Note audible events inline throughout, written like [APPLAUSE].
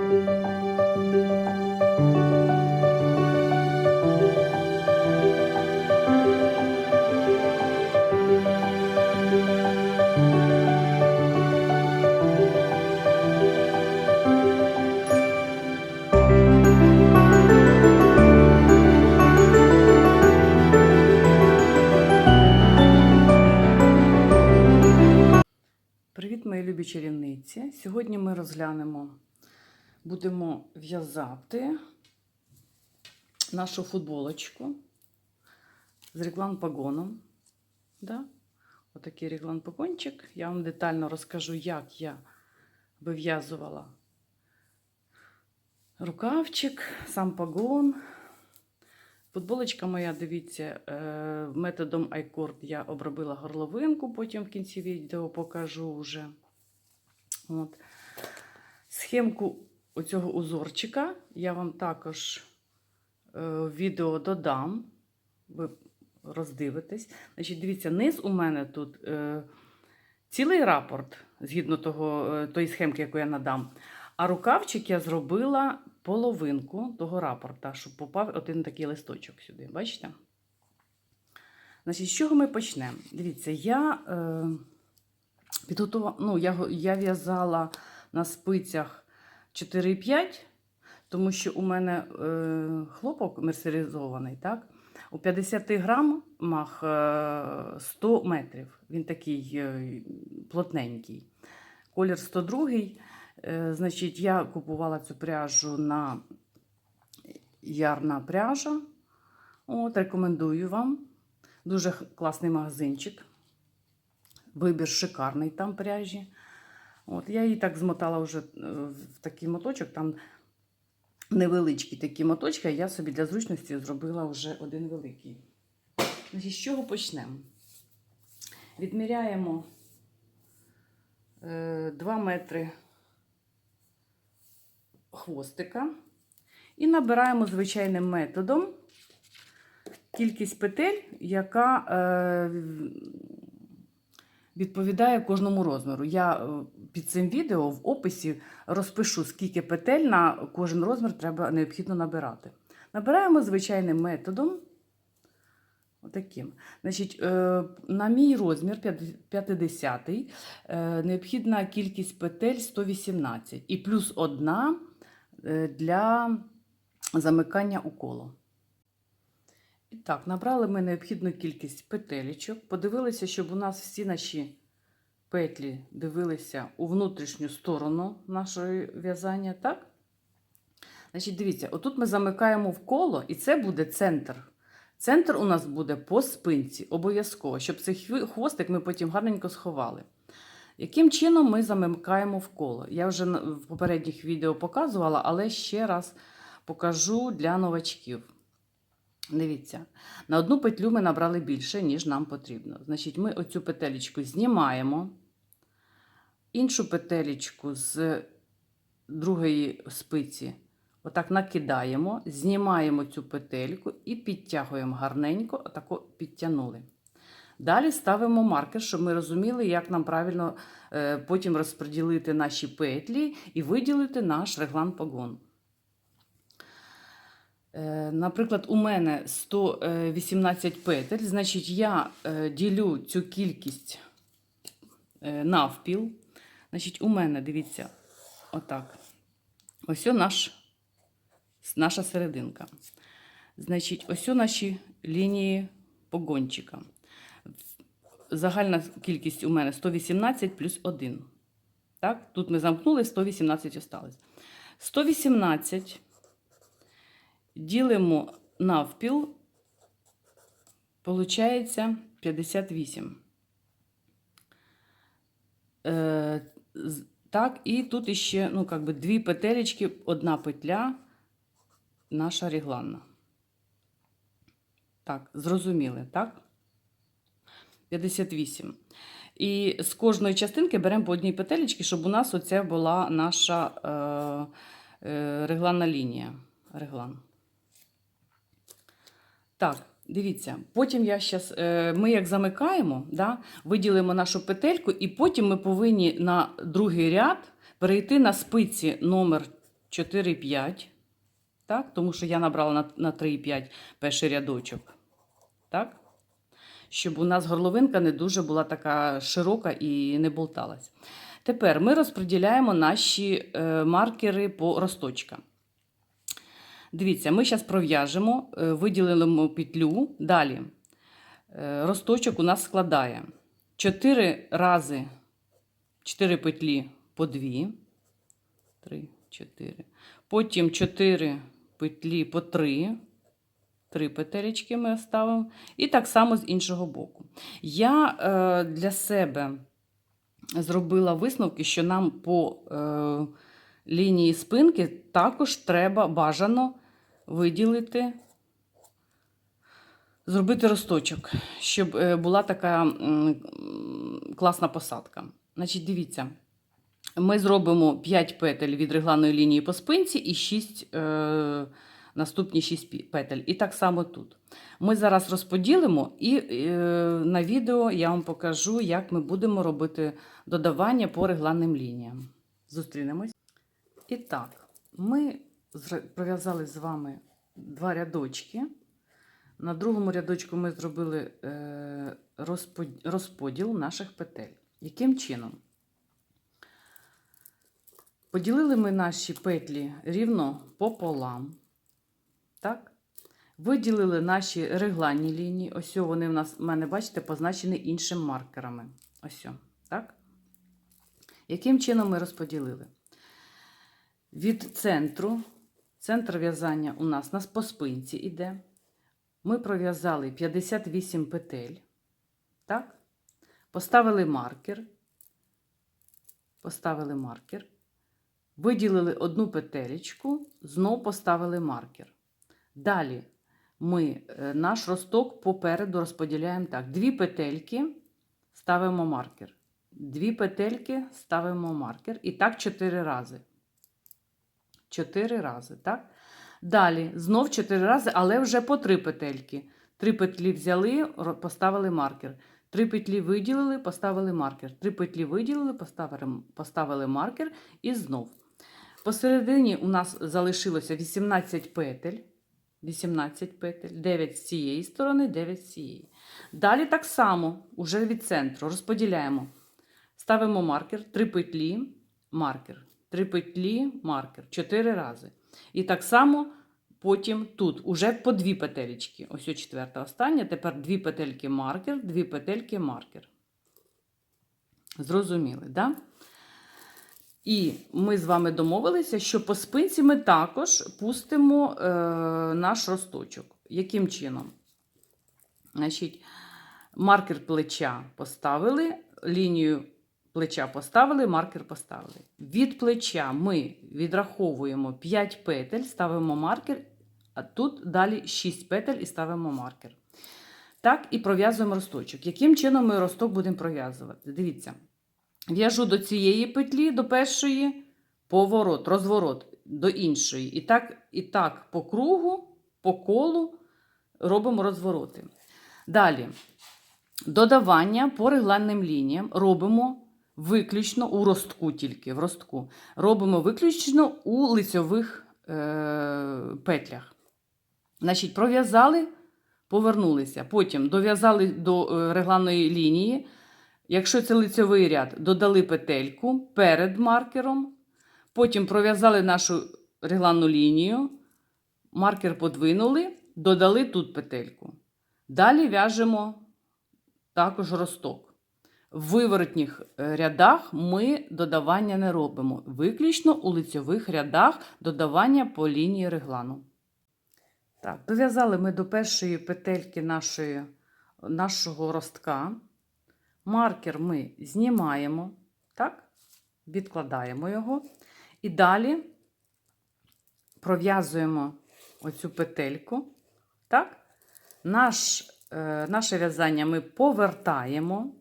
Привіт, мої любі. Сьогодні ми розглянемо, будемо в'язати нашу футболочку з реглан погоном. Да? Отакий реглан погончик. Я вам детально розкажу, як я вив'язувала рукавчик, сам погон. Футболочка моя, дивіться, е, методом iCord я обробила горловинку, потім в кінці відео покажу вже. От. Схемку оцього узорчика я вам також е, відео додам. Ви роздивитесь. Значить, дивіться, низ у мене тут е, цілий рапорт, згідно того, е, тої схемки, яку я надам. А рукавчик я зробила половинку того рапорта, щоб попав один такий листочок сюди. Бачите? Значить, з чого ми почнемо? Дивіться, я е, підготувала, ну, я, я в'язала на спицях 4,5, тому що у мене е, хлопок мерсеризований, так? У 50 грамах е, 100 метрів. Він такий е, плотненький. Колір 102. Е, значить, я купувала цю пряжу на ярна пряжа. От, рекомендую вам. Дуже класний магазинчик. Вибір шикарний там пряжі. От, я її так змотала вже е, в такий моточок, там невеличкі такі моточки, а я собі для зручності зробила вже один великий. З чого почнемо? Відміряємо е, 2 метри хвостика і набираємо звичайним методом кількість петель, яка е, відповідає кожному розміру. Я е, під цим відео в описі розпишу, скільки петель на кожен розмір треба необхідно набирати. Набираємо звичайним методом. Отаким. Значить, е, на мій розмір 50 е, необхідна кількість петель 118 і плюс одна для замикання у коло. І так, набрали ми необхідну кількість петелечок, подивилися, щоб у нас всі наші петлі дивилися у внутрішню сторону нашої в'язання, так? Значить, дивіться, отут ми замикаємо в коло, і це буде центр. Центр у нас буде по спинці, обов'язково, щоб цей хвостик ми потім гарненько сховали. Яким чином ми замикаємо в коло? Я вже в попередніх відео показувала, але ще раз покажу для новачків. Дивіться, на одну петлю ми набрали більше, ніж нам потрібно. Значить, ми оцю петелечку знімаємо, іншу петелечку з другої спиці отак накидаємо, знімаємо цю петельку і підтягуємо гарненько, отако підтягнули. Далі ставимо маркер, щоб ми розуміли, як нам правильно е, потім розподілити наші петлі і виділити наш реглан погон. Е, Наприклад, у мене 118 петель, значить, я е, ділю цю кількість е, навпіл. Значить, у мене, дивіться, отак. Ось наш, наша серединка. Значить, ось наші лінії погончика. Загальна кількість у мене 118 плюс 1. Так? Тут ми замкнули, 118 осталось. 118 ділимо навпіл, получається 58. Е, так, і тут іще, ну, как би дві петелечки, одна петля, наша регланна. Так, зрозуміли, так? 58. І з кожної частинки беремо по одній петелечці, щоб у нас оце була наша е, е, регланна лінія. Реглан. Так, дивіться, потім я щас, е, ми як замикаємо, да, виділимо нашу петельку, і потім ми повинні на другий ряд перейти на спиці номер 4,5. Так? Тому що я набрала на, на 3,5 перший рядочок. Так? Щоб у нас горловинка не дуже була така широка і не болталась. Тепер ми розподіляємо наші е, маркери по росточкам. Дивіться, ми зараз пров'яжемо, е, виділимо петлю. Далі е, росточок у нас складає 4 рази 4 петлі по 2. 3, 4. Потім 4 петлі по 3. 3 петелечки ми ставимо. І так само з іншого боку. Я е, для себе зробила висновки, що нам по е, лінії спинки також треба бажано виділити, зробити росточок, щоб е, була така класна посадка. Значить, дивіться, ми зробимо 5 петель від регланої лінії по спинці і 6, е, наступні 6 петель. І так само тут. Ми зараз розподілимо, і е, на відео я вам покажу, як ми будемо робити додавання по регланним лініям. Зустрінемось. І так, ми пров'язали з вами два рядочки. На другому рядочку ми зробили е, розподіл наших петель. Яким чином? Поділили ми наші петлі рівно пополам. Так? Виділили наші регланні лінії. Ось вони в нас, в мене, бачите, позначені іншими маркерами. Ось, так? Яким чином ми розподілили? Від центру, центр в'язання у нас, нас по спинці йде. Ми пров'язали 58 петель. Так? Поставили маркер. Поставили маркер. Виділили одну петелечку, знов поставили маркер. Далі ми е, наш росток попереду розподіляємо так. Дві петельки ставимо маркер. Дві петельки ставимо маркер. І так чотири рази. Чотири рази, так? Далі знов чотири рази, але вже по три петельки. Три петлі взяли, поставили маркер. Три петлі виділили, поставили маркер. Три петлі виділили, поставили, поставили маркер і знов. Посередині у нас залишилося 18 петель. 18 петель, 9 з цієї сторони, 9 з цієї. Далі так само, уже від центру, розподіляємо. Ставимо маркер, 3 петлі, маркер, 3 петлі, маркер, 4 рази. І так само потім тут уже по 2 петелечки. Ось о четверта остання. Тепер 2 петельки маркер, 2 петельки маркер. Зрозуміли, так? Да? І ми з вами домовилися, що по спинці ми також пустимо е, наш росточок. Яким чином? Значить, маркер плеча поставили, лінію плеча поставили, маркер поставили. Від плеча ми відраховуємо 5 петель, ставимо маркер, а тут далі 6 петель і ставимо маркер. Так, і пров'язуємо росточок. Яким чином ми росток будемо пров'язувати? Дивіться. В'яжу до цієї петлі, до першої, поворот, розворот до іншої. І так, і так по кругу, по колу робимо розвороти. Далі, додавання по регланним лініям робимо виключно у ростку тільки в ростку. Робимо виключно у лицьових е- петлях. Значить, пров'язали, повернулися. Потім дов'язали до е, регланної лінії. Якщо це лицьовий ряд, додали петельку перед маркером, потім пров'язали нашу регланну лінію, маркер подвинули, додали тут петельку. Далі в'яжемо також росток. В виворотніх е, рядах ми додавання не робимо. Виключно у лицьових рядах додавання по лінії реглану. Так, дов'язали ми до першої петельки нашої, нашого ростка. Маркер ми знімаємо, так? відкладаємо його. І далі пров'язуємо оцю петельку. Так? Наш, е, наше в'язання ми повертаємо.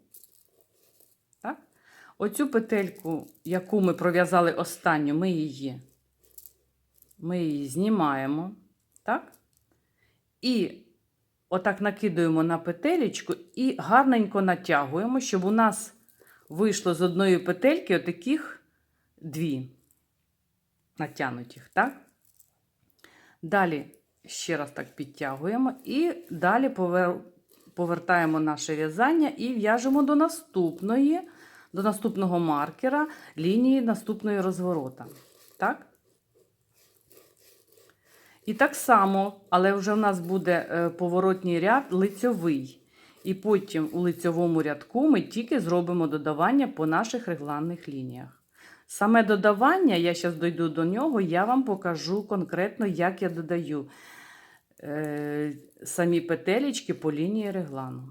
Оцю петельку, яку ми пров'язали останню, ми її, ми її знімаємо. Так? І отак накидуємо на петелечку і гарненько натягуємо, щоб у нас вийшло з одної петельки отаких дві. натягнутих, так? Далі ще раз так підтягуємо і далі повертаємо наше в'язання і в'яжемо до наступної, до наступного маркера лінії наступної розворота. Так? І так само, але вже в нас буде е, поворотній ряд лицьовий. І потім у лицьовому рядку ми тільки зробимо додавання по наших регланних лініях. Саме додавання, я зараз дойду до нього, я вам покажу конкретно, як я додаю е, самі петелечки по лінії реглану.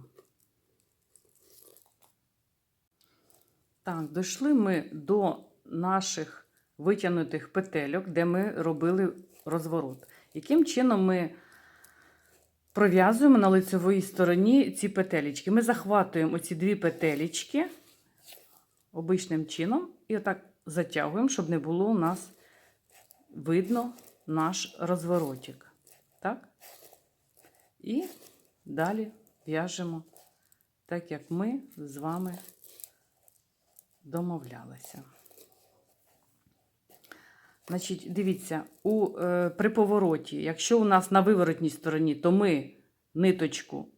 Так, дійшли ми до наших витягнутих петельок, де ми робили розворот. Яким чином ми пров'язуємо на лицевій стороні ці петелечки? Ми захватуємо оці дві петелечки обичним чином і отак затягуємо, щоб не було у нас видно наш розворотик. Так? І далі в'яжемо так, як ми з вами домовлялися. Значить, дивіться, у, е, при повороті, якщо у нас на виворотній стороні, то ми ниточку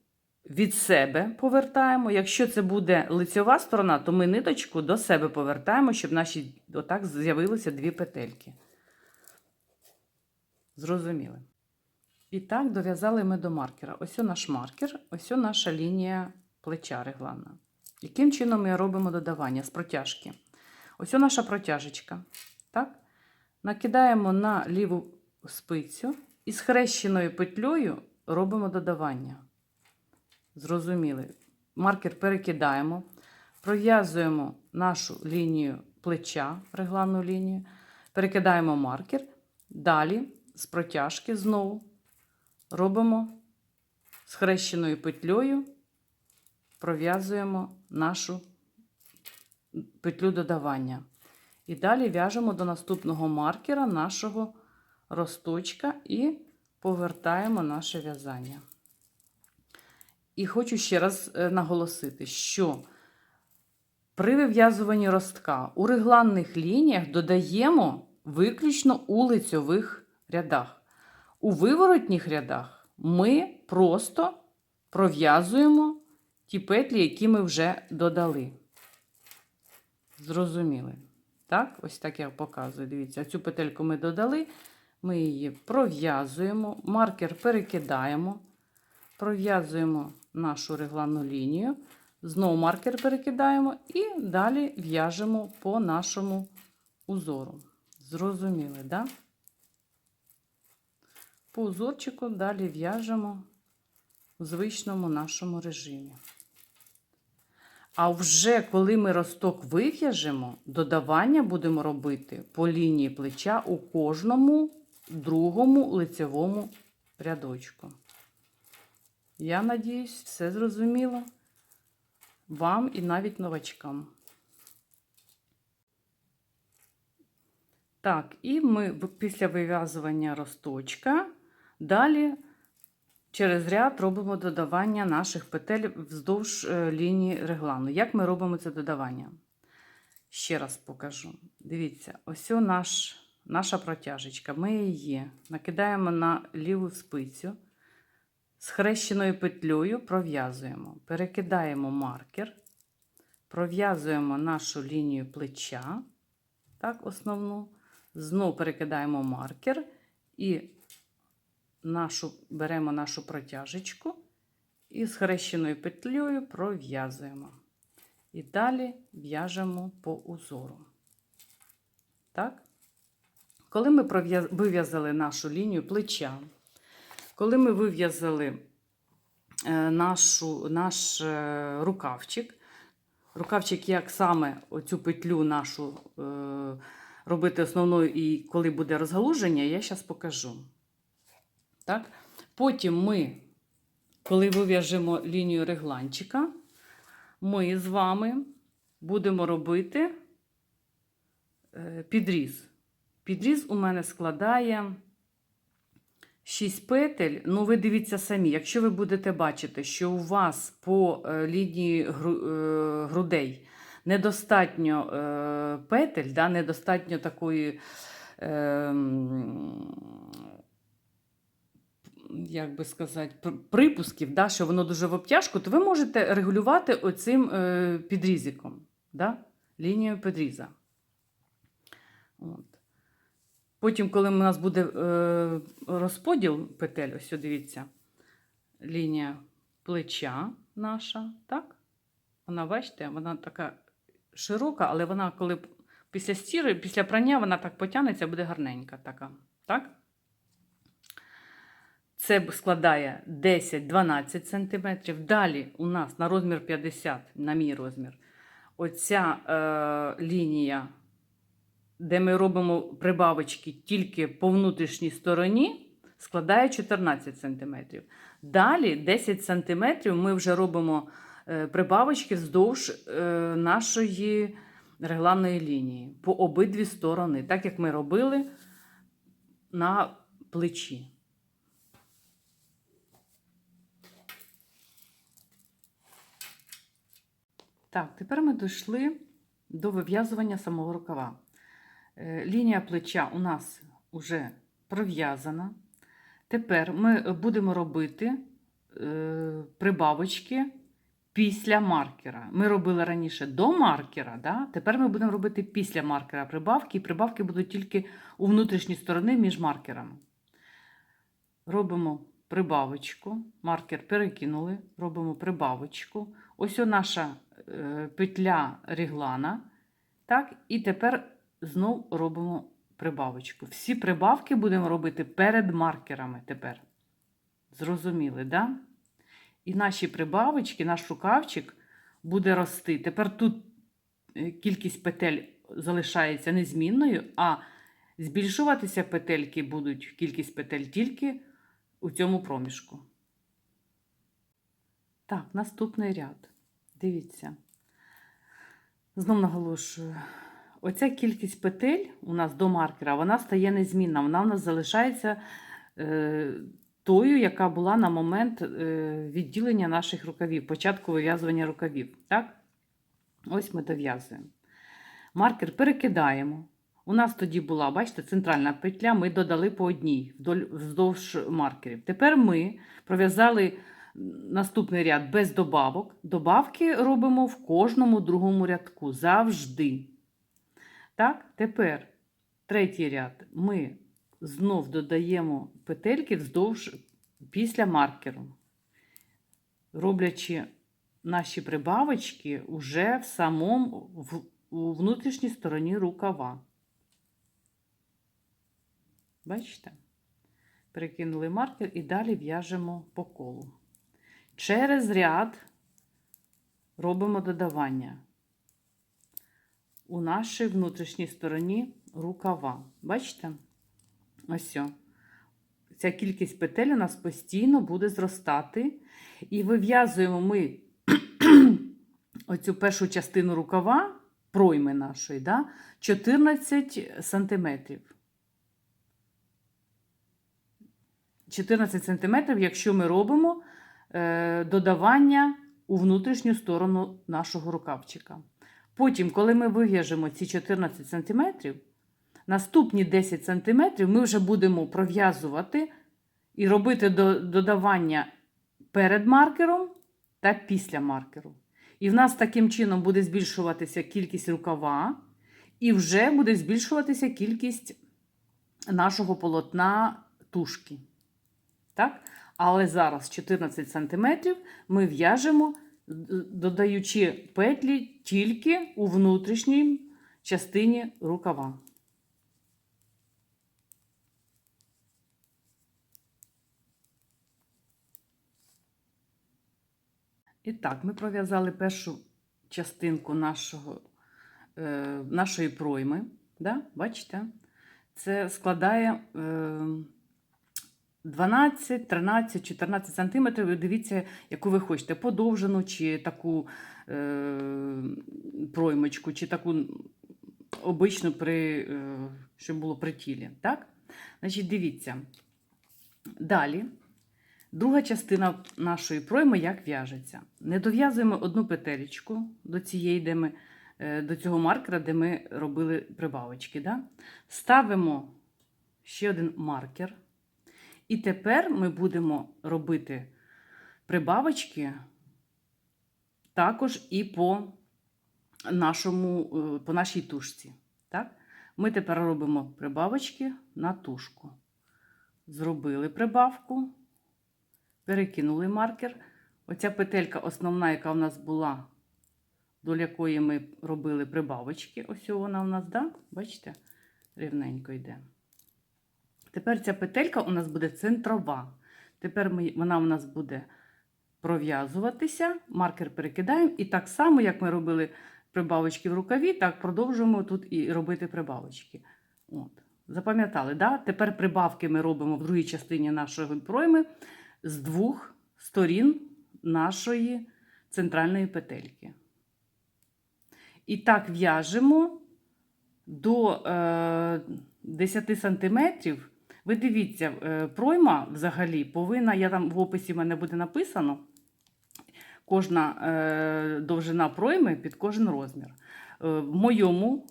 від себе повертаємо. Якщо це буде лицьова сторона, то ми ниточку до себе повертаємо, щоб наші отак з'явилися дві петельки. Зрозуміли. І так дов'язали ми до маркера. Ось наш маркер, ось наша лінія плеча регланна. Яким чином ми робимо додавання з протяжки? Ось наша протяжечка. Так? Накидаємо на ліву спицю і з хрещеною петлею робимо додавання. Зрозуміли. Маркер перекидаємо, пров'язуємо нашу лінію плеча, регланну лінію, перекидаємо маркер. Далі з протяжки знову робимо з хрещеною петлею, пров'язуємо нашу петлю додавання. І далі в'яжемо до наступного маркера нашого росточка і повертаємо наше в'язання. І хочу ще раз е, наголосити, що при вив'язуванні ростка у регланних лініях додаємо виключно у лицьових рядах. У виворотніх рядах ми просто пров'язуємо ті петлі, які ми вже додали. Зрозуміли? Так, ось так я показую. Дивіться, цю петельку ми додали, ми її пров'язуємо, маркер перекидаємо, пров'язуємо нашу регланну лінію, знову маркер перекидаємо і далі в'яжемо по нашому узору. Зрозуміли, так? Да? По узорчику далі в'яжемо в звичному нашому режимі. А вже коли ми росток вив'яжемо, додавання будемо робити по лінії плеча у кожному другому лицевому рядочку. Я надіюсь, все зрозуміло вам і навіть новачкам. Так, і ми після вив'язування росточка далі через ряд робимо додавання наших петель вздовж е, лінії реглану. Як ми робимо це додавання? Ще раз покажу. Дивіться, ось наш, наша протяжечка. Ми її накидаємо на ліву спицю, з хрещеною петлею пров'язуємо, перекидаємо маркер, пров'язуємо нашу лінію плеча, так, основну, знову перекидаємо маркер і нашу, беремо нашу протяжечку і з хрещеною петлею пров'язуємо. І далі в'яжемо по узору. Так? Коли ми вив'язали нашу лінію плеча, коли ми вив'язали е, нашу, наш е, рукавчик, рукавчик, як саме оцю петлю нашу е, робити основною і коли буде розгалуження, я зараз покажу. Так? Потім ми, коли вив'яжемо лінію регланчика, ми з вами будемо робити е, підріз. Підріз у мене складає 6 петель. Ну, ви дивіться самі, якщо ви будете бачити, що у вас по е, лінії е, грудей недостатньо петель, да, недостатньо такої ем, як би сказати, пр- припусків, да, що воно дуже в обтяжку, то ви можете регулювати оцим е, підрізиком, да, лінією підріза. От. Потім, коли у нас буде е, розподіл петель, ось дивіться, лінія плеча наша, так? Вона, бачите, вона така широка, але вона, коли після стіри, після прання, вона так потягнеться, буде гарненька така. Так? Це складає 10-12 см. Далі у нас на розмір 50, на мій розмір, оця е, лінія, де ми робимо прибавочки тільки по внутрішній стороні, складає 14 см. Далі 10 см ми вже робимо е, прибавочки вздовж е, нашої регланної лінії по обидві сторони, так як ми робили на плечі. Так, тепер ми дійшли до вив'язування самого рукава. Е, Лінія плеча у нас вже пров'язана. Тепер ми будемо робити е, прибавочки після маркера. Ми робили раніше до маркера, да? тепер ми будемо робити після маркера прибавки, і прибавки будуть тільки у внутрішній сторони між маркерами. Робимо прибавочку, маркер перекинули, робимо прибавочку. Ось наша петля реглана. Так, і тепер знов робимо прибавочку. Всі прибавки будемо робити перед маркерами тепер. Зрозуміли, да? І наші прибавочки, наш рукавчик буде рости. Тепер тут е, кількість петель залишається незмінною, а збільшуватися петельки будуть, кількість петель тільки у цьому проміжку. Так, наступний ряд. Дивіться. Знов наголошую. Оця кількість петель у нас до маркера, вона стає незмінна. Вона у нас залишається е, тою, яка була на момент е, відділення наших рукавів, початку вив'язування рукавів. Так? Ось ми дов'язуємо. Маркер перекидаємо. У нас тоді була, бачите, центральна петля, ми додали по одній вздовж маркерів. Тепер ми пров'язали наступний ряд без добавок. Добавки робимо в кожному другому рядку завжди. Так, тепер третій ряд ми знов додаємо петельки вздовж після маркеру, роблячи наші прибавочки уже в самому в, у внутрішній стороні рукава. Бачите? Перекинули маркер і далі в'яжемо по колу. Через ряд робимо додавання у нашій внутрішній стороні рукава. Бачите? Ось. о. Ця кількість петель у нас постійно буде зростати. І вив'язуємо ми [CLEARS THROAT] оцю першу частину рукава, пройми нашої, да, 14 сантиметрів. 14 сантиметрів, якщо ми робимо додавання у внутрішню сторону нашого рукавчика. Потім, коли ми вив'яжемо ці 14 см, наступні 10 см ми вже будемо пров'язувати і робити додавання перед маркером та після маркеру. І в нас таким чином буде збільшуватися кількість рукава, і вже буде збільшуватися кількість нашого полотна тушки. Так? Але зараз 14 см ми в'яжемо додаючи петлі тільки у внутрішній частині рукава. І так, ми пров'язали першу частинку нашого, е, нашої пройми. Да? Бачите? Це складає е, 12, 13, 14 сантиметрів. Дивіться, яку ви хочете, подовжену, чи таку е, проймочку, чи таку обичну, при, е, щоб було при тілі. Так? Значить, дивіться. Далі. Друга частина нашої пройми як в'яжеться. Не дов'язуємо одну петелечку до цієї, де ми е, до цього маркера, де ми робили прибавочки. Да? Ставимо ще один маркер. І тепер ми будемо робити прибавочки також і по, нашому, е, по нашій тушці. Так? Ми тепер робимо прибавочки на тушку. Зробили прибавку, перекинули маркер. Оця петелька основна, яка в нас була, до якої ми робили прибавочки. Ось вона у нас, да? бачите, рівненько йде. Тепер ця петелька у нас буде центрова. Тепер ми, вона у нас буде пров'язуватися, маркер перекидаємо. І так само, як ми робили прибавочки в рукаві, так продовжуємо тут і робити прибавочки. От. Запам'ятали, да? Тепер прибавки ми робимо в другій частині нашої пройми з двох сторін нашої центральної петельки. І так в'яжемо до е, 10 см. Ви дивіться, е, пройма взагалі повинна, я там в описі в мене буде написано, кожна е, довжина пройми під кожен розмір. Е, в моєму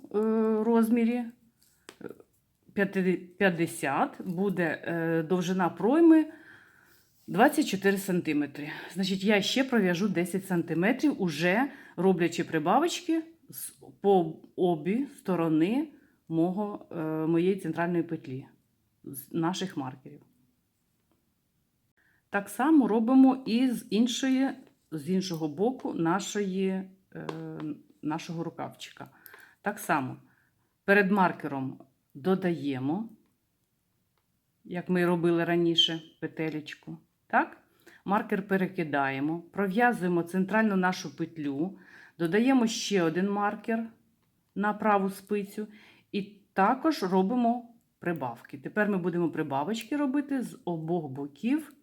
розмірі е, 50 буде довжина пройми 24 см. Значить, я ще пров'яжу 10 см, уже роблячи прибавочки по обі сторони мого, моєї центральної петлі з наших маркерів. Так само робимо і з, іншої, з іншого боку нашої, е, нашого рукавчика. Так само перед маркером додаємо, як ми робили раніше, петелечку. Так? Маркер перекидаємо, пров'язуємо центральну нашу петлю, додаємо ще один маркер на праву спицю і також робимо прибавки. Тепер ми будемо прибавочки робити з обох боків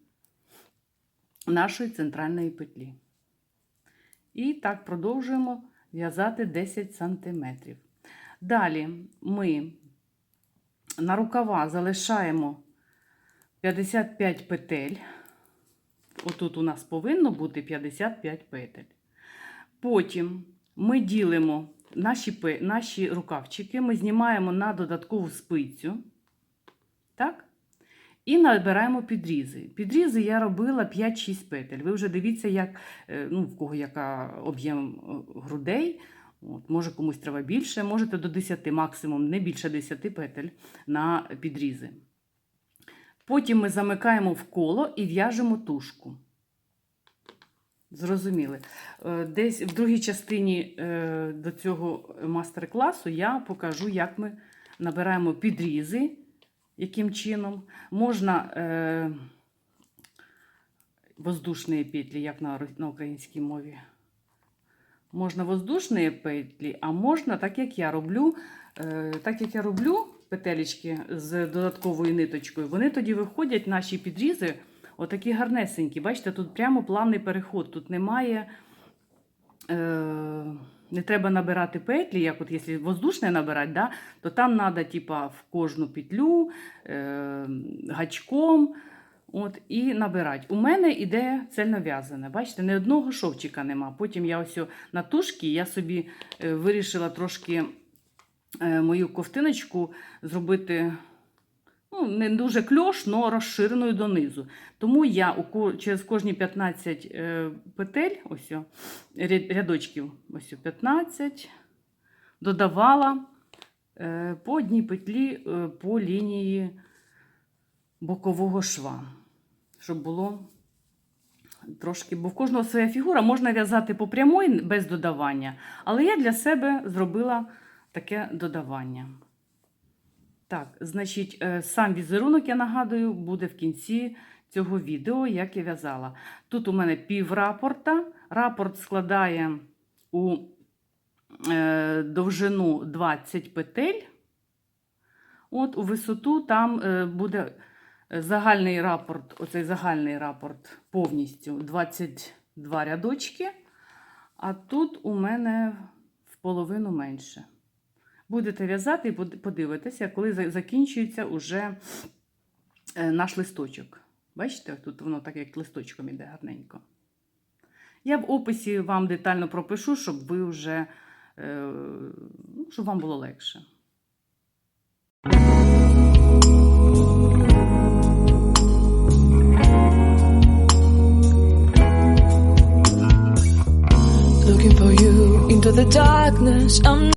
нашої центральної петлі. І так продовжуємо в'язати 10 см. Далі ми на рукава залишаємо 55 петель. Отут у нас повинно бути 55 петель. Потім ми ділимо наші, наші рукавчики, ми знімаємо на додаткову спицю. Так? І набираємо підрізи. Підрізи я робила 5-6 петель. Ви вже дивіться, як, е, ну, в кого яка об'єм е, грудей. От, може комусь треба більше, можете до 10, максимум не більше 10 петель на підрізи. Потім ми замикаємо в коло і в'яжемо тушку. Зрозуміли. Е, Десь в другій частині е, до цього мастер-класу я покажу, як ми набираємо підрізи, яким чином. Можна е, воздушні петлі, як на, українській мові. Можна воздушні петлі, а можна, так як я роблю, так як я роблю петелечки з додатковою ниточкою, вони тоді виходять, наші підрізи, отакі гарнесенькі. Бачите, тут прямо плавний переход. Тут немає, е, не треба набирати петлі, як от якщо воздушне набирати, да, то там треба типа, в кожну петлю е, гачком. От, і набирати. У мене іде цельнов'язане. Бачите, ні одного шовчика нема. Потім я ось на тушки я собі е, вирішила трошки е, мою ковтиночку зробити ну, не дуже кльош, але розширеною донизу. Тому я через кожні 15 е, петель, ось рядочків, ось о, 15, додавала е, по одній петлі е, по лінії бокового шва, щоб було трошки, бо в кожного своя фігура можна в'язати по прямой без додавання, але я для себе зробила таке додавання. Так, значить, е, сам візерунок, я нагадую, буде в кінці цього відео, як я в'язала. Тут у мене пів рапорта. Рапорт складає у е, довжину 20 петель. От у висоту там е, буде загальний рапорт, оцей загальний рапорт повністю 22 рядочки. А тут у мене в половину менше. Будете в'язати і подивитися, коли закінчується уже е, наш листочок. Бачите, тут воно так як листочком іде гарненько. Я в описі вам детально пропишу, щоб ви вже е, ну, щоб вам було легше. Looking for you into the darkness. I'm